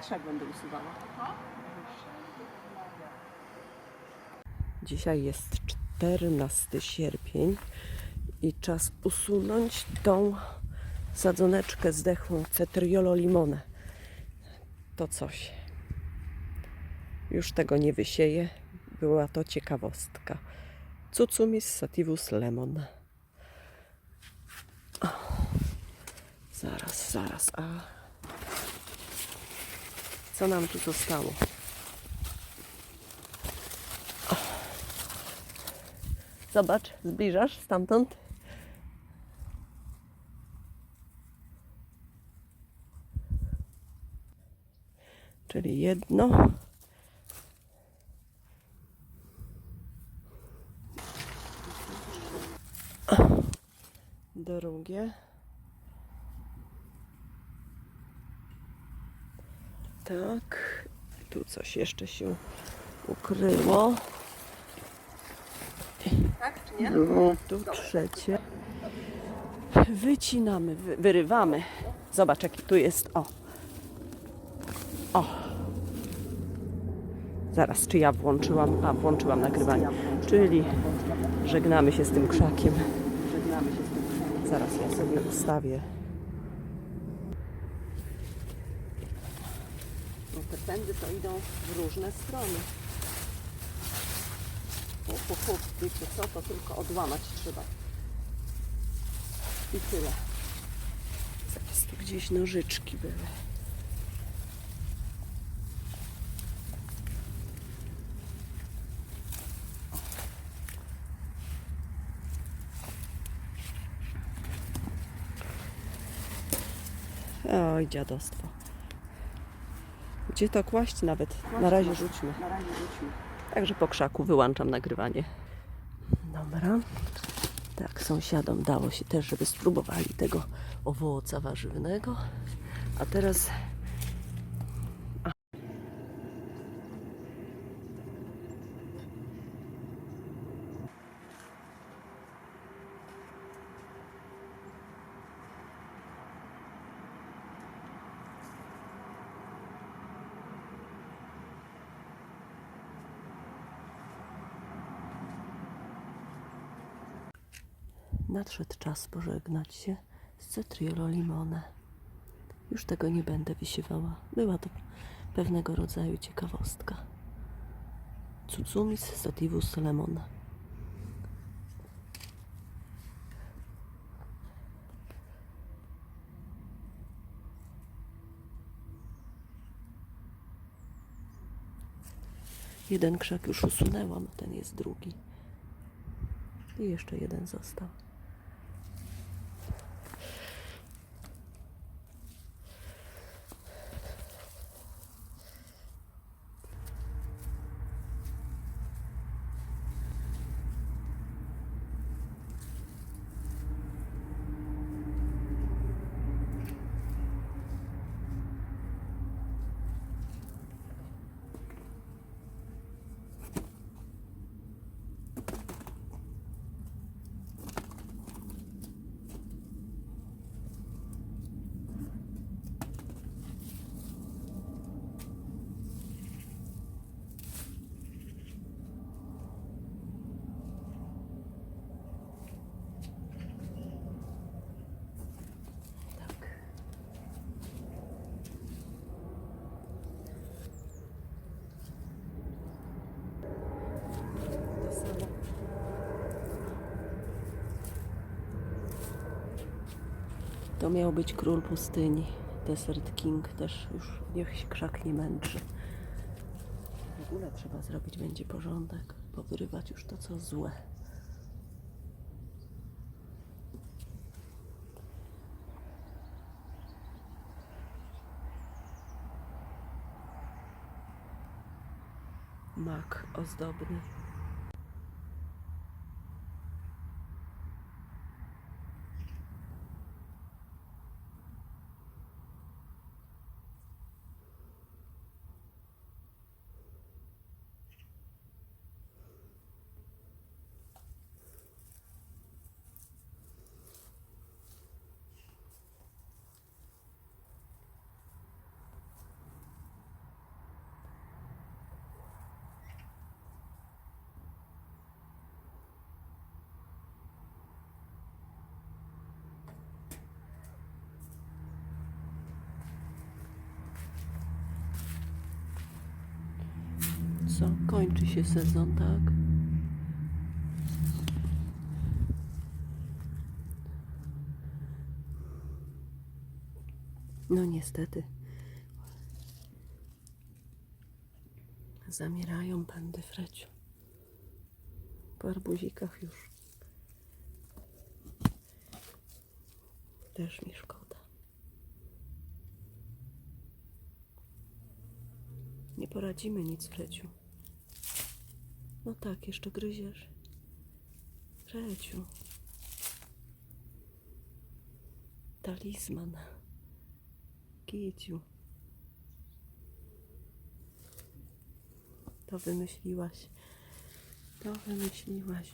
krzak będę usuwała. Dzisiaj jest 14 sierpień i czas usunąć tą sadzoneczkę zdechłą Cetriolo limone. To coś. Już tego nie wysieję. Była to ciekawostka. Cucumis sativus lemon. O, zaraz, zaraz. A co nam tu zostało? Zobacz, zbliżasz stamtąd. Czyli jedno. Drugie. Tak. Tu coś jeszcze się ukryło. Tak czy nie? No, tu trzecie. Wycinamy, wy, wyrywamy. Zobacz, jaki tu jest. O. O. Zaraz, czy ja włączyłam? A, włączyłam nagrywanie. Czyli żegnamy się z tym krzakiem. Żegnamy się z tym. Zaraz ja sobie ustawię. No te pędy to idą w różne strony. Hu, hu. Wiecie co, to tylko odłamać trzeba. I tyle. Zaraz tu gdzieś nożyczki były. Oj, dziadostwo. Gdzie to kłaść nawet? Na razie rzućmy. Na razie rzućmy. Także po krzaku wyłączam nagrywanie. Dobra. Tak, sąsiadom dało się też, żeby spróbowali tego owoca warzywnego. A teraz nadszedł czas pożegnać się z Cetriolo Limone. Już tego nie będę wysiewała. Była to pewnego rodzaju ciekawostka. Cucumis sativus lemon. Jeden krzak już usunęłam, ten jest drugi. I jeszcze jeden został. Tak. To samo. To miał być król pustyni. Desert King też już niech się krzak nie męczy. W ogóle trzeba zrobić będzie porządek, powyrywać już to co złe. mak ozdobny. Co? Kończy się sezon, tak? No niestety. Zamierają pędy Freciu. Po arbuzikach już. Też mi szkoda. Nie poradzimy nic, Freciu. No tak, jeszcze gryziesz. Freciu. Talizman. Kiciu. To wymyśliłaś. To wymyśliłaś.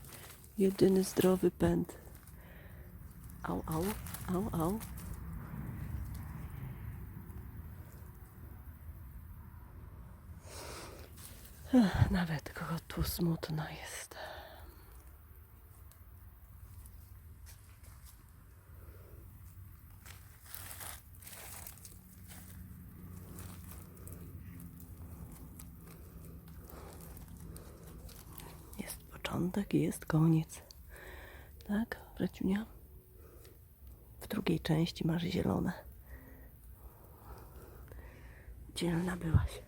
Jedyny zdrowy pęd. Au, au, au, au. Nawet tu smutno jest. Jest początek i jest koniec. Tak, Braciunia? W drugiej części masz zielone. Dzielna byłaś.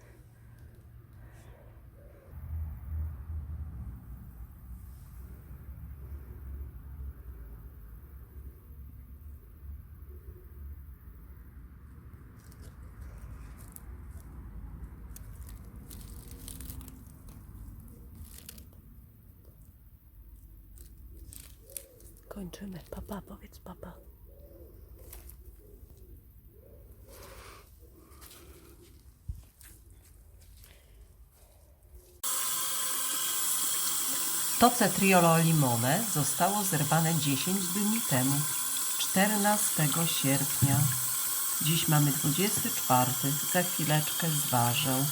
Kończymy. Papa, powiedz papa. To cetriolo limone zostało zerwane 10 dni temu, 14 sierpnia. Dziś mamy 24, za chwileczkę zważę.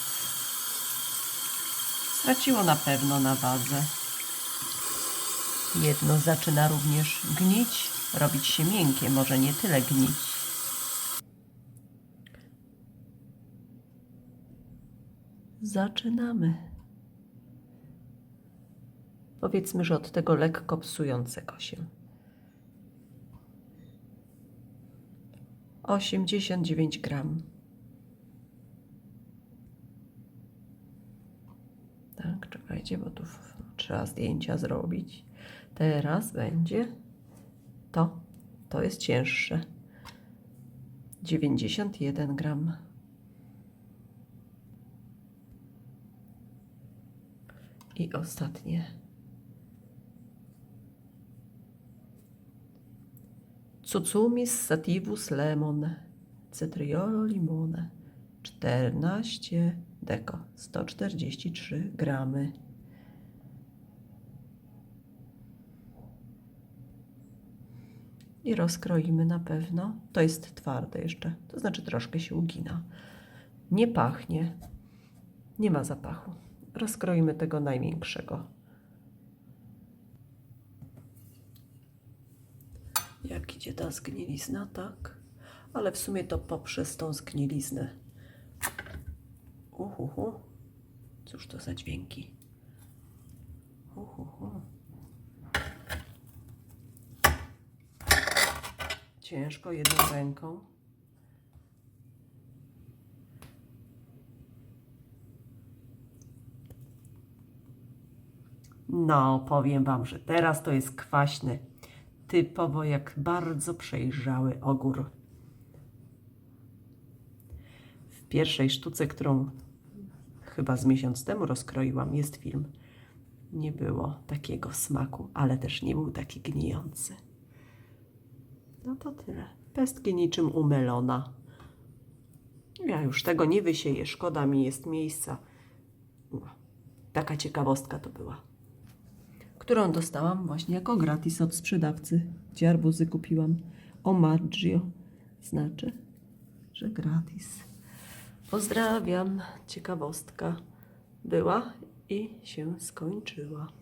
Straciło na pewno na wadze. Jedno zaczyna również gnić, robić się miękkie, może nie tyle gnić. Zaczynamy. Powiedzmy, że od tego lekko psującego się. 89 gram. Tak, czekajcie, bo tu trzeba zdjęcia zrobić. Teraz będzie to. To jest cięższe. 91 gram. I ostatnie. Cucumis sativus lemon, cetriolo limone, 14 deko, 143 gramy. I rozkroimy na pewno. To jest twarde jeszcze, to znaczy troszkę się ugina. Nie pachnie, nie ma zapachu. Rozkroimy tego największego. Jak idzie ta zgnilizna, tak? Ale w sumie to poprzez tą zgniliznę. Uhuhu. Cóż to za dźwięki? Uhuhu. Ciężko jedną ręką. No, powiem Wam, że teraz to jest kwaśny. Typowo jak bardzo przejrzały ogór. W pierwszej sztuce, którą chyba z miesiąc temu rozkroiłam, jest film. Nie było takiego smaku, ale też nie był taki gnijący. No to tyle. Pestki niczym u melona. Ja już tego nie wysieję, szkoda mi jest miejsca. Taka ciekawostka to była. Którą dostałam właśnie jako gratis od sprzedawcy, gdzie arbuzy kupiłam. Omaggio. Znaczy, że gratis. Pozdrawiam. Ciekawostka była i się skończyła.